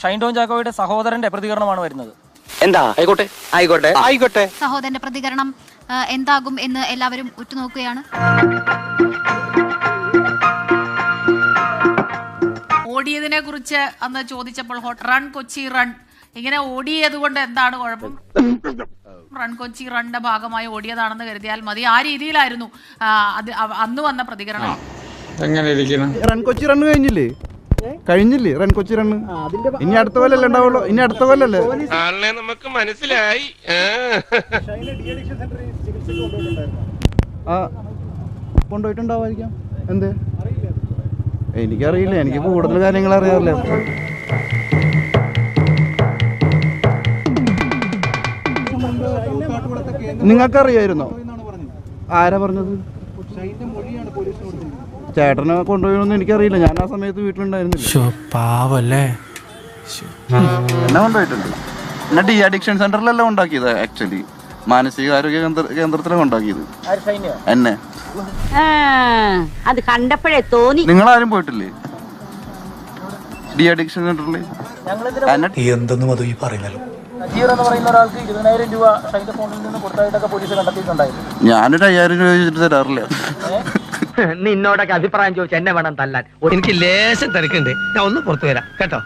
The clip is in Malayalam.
ഷൈൻ ടോൺ ചാക്കോയുടെ സഹോദരന്റെ പ്രതികരണമാണ് വരുന്നത്. എന്താ? ആയിക്കോട്ടെ. ആയിക്കോട്ടെ. ആയിക്കോട്ടെ. സഹോദരന്റെ പ്രതികരണം എന്താകും എന്ന് എല്ലാവരും ഉറ്റുനോക്കുകയാണ്. ഓടിയതിനെ കുറിച്ച് അന്ന് ചോദിച്ചപ്പോൾ റൺ കൊച്ചി റൺ. ഇങ്ങനെ ഓടിയത് കൊണ്ട് എന്താണ് കുഴപ്പം? റൺ കൊച്ചി റണ്ണിന്റെ ഭാഗമായി ഓടിയതാണെന്ന് കരുതിയാൽ മതി. ആ രീതിയിലായിരുന്നു അത് അന്ന് വന്ന പ്രതികരണം. എങ്ങനെ റൺ കൊച്ചി റൺ കഴിഞ്ഞില്ലേ? കഴിഞ്ഞില്ലേ? റൺ കൊച്ചി റണ് ഇനി അടുത്ത കൊല്ലല്ലേ ഉണ്ടാവുള്ളൂ? ഇനി അടുത്ത കൊല്ലല്ലേ? നമുക്ക് മനസ്സിലായി. ആ. കൊണ്ടുപോയിട്ടുണ്ടാവായിരിക്കാം എന്ത്? എനിക്കറിയില്ല. എനിക്ക് കൂടുതൽ കാര്യങ്ങൾ അറിയാറില്ല. നിങ്ങൾക്കറിയായിരുന്നോ? ആരാ പറഞ്ഞത്? ചേട്ടനെ കൊണ്ടുപോയൊന്നും എനിക്കറിയില്ല. ഞാൻ ആ സമയത്ത് വീട്ടിലുണ്ടായിരുന്നില്ല. പാവല്ലേ? എന്നെ കൊണ്ടുപോയിട്ടുണ്ട്. എന്നെ ഡി അഡിക്ഷൻ സെന്ററിലല്ല ഉണ്ടാക്കിയത് ആക്ച്വലി. മാനസികാരോഗ്യ കേന്ദ്ര കേന്ദ്രത്തിലാണ് ഉണ്ടാക്കിയത് എന്നെ. അത് കണ്ടപ്പോഴേ തോന്നി. നിങ്ങൾ ആരും പോയിട്ടില്ലേ? ഡി അഡിക്ഷൻ സെന്ററിൽ എന്തെന്നും മധു ഈ പറയുന്നല്ലോ. നജീർ എന്ന് പറയുന്ന ഒരാൾക്ക് ഇരുപതിനായിരം രൂപ ഷൈന്റെ ഫോണിൽ നിന്ന് കൊടുത്തായിട്ടൊക്കെ പോലീസ് കണ്ടെത്തിയിട്ടുണ്ടായിരുന്നു. ഞാനൊരു അയ്യായിരം രൂപ ചോദിച്ചിട്ട് തരാറില്ല. നിന്നോടൊക്കെ അഭിപ്രായം ചോദിച്ചു എന്നെ വേണം തല്ലാൻ. എനിക്ക് ലേശം തിരക്കുണ്ട്. ഞാൻ ഒന്ന് പുറത്തു വരാം. കേട്ടോ?